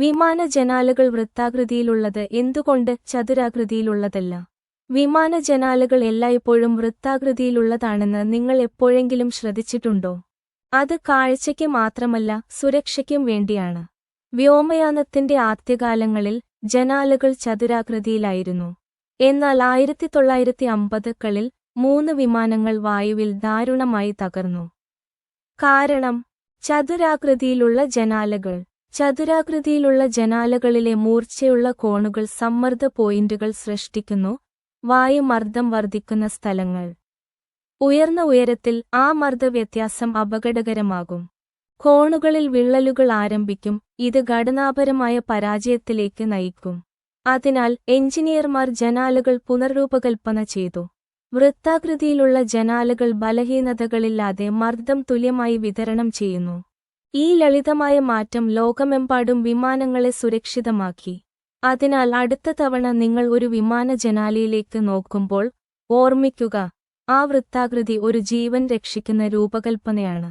വിമാന ജനാലകൾ വൃത്താകൃതിയിലുള്ളത് എന്തുകൊണ്ട് ചതുരാകൃതിയിലുള്ളതല്ല? വിമാന ജനാലകൾ എല്ലായ്പ്പോഴും വൃത്താകൃതിയിലുള്ളതാണെന്ന് നിങ്ങൾ എപ്പോഴെങ്കിലും ശ്രദ്ധിച്ചിട്ടുണ്ടോ? അത് കാഴ്ചയ്ക്ക് മാത്രമല്ല സുരക്ഷയ്ക്കും വേണ്ടിയാണ്. വ്യോമയാനത്തിന്റെ ആദ്യകാലങ്ങളിൽ ജനാലകൾ ചതുരാകൃതിയിലായിരുന്നു. എന്നാൽ ആയിരത്തി തൊള്ളായിരത്തി അമ്പതുകളിൽ മൂന്ന് വിമാനങ്ങൾ വായുവിൽ ദാരുണമായി തകർന്നു. കാരണം ചതുരാകൃതിയിലുള്ള ജനാലകൾ. ചതുരാകൃതിയിലുള്ള ജനാലകളിലെ മൂർച്ചയുള്ള കോണുകൾ സമ്മർദ്ദ പോയിന്റുകൾ സൃഷ്ടിക്കുന്നു. വായുമർദ്ദം വർദ്ധിക്കുന്ന സ്ഥലങ്ങൾ. ഉയർന്ന ഉയരത്തിൽ ആ മർദ്ദവ്യത്യാസം അപകടകരമാകും. കോണുകളിൽ വിള്ളലുകൾ ആരംഭിക്കും ഇത് ഘടനാപരമായ പരാജയത്തിലേക്ക് നയിക്കും. അതിനാൽ എഞ്ചിനീയർമാർ ജനാലകൾ പുനർരൂപകൽപ്പന ചെയ്തു. വൃത്താകൃതിയിലുള്ള ജനാലകൾ ബലഹീനതകളില്ലാതെ മർദ്ദം തുല്യമായി വിതരണം ചെയ്യുന്നു. ഈ ലളിതമായ മാറ്റം ലോകമെമ്പാടും വിമാനങ്ങളെ സുരക്ഷിതമാക്കി. അതിനാൽ അടുത്ത തവണ നിങ്ങൾ ഒരു വിമാന ജനാലയിലേക്ക് നോക്കുമ്പോൾ ഓർമ്മിക്കുക ആ വൃത്താകൃതി ഒരു ജീവൻ രക്ഷിക്കുന്ന രൂപകൽപ്പനയാണ്.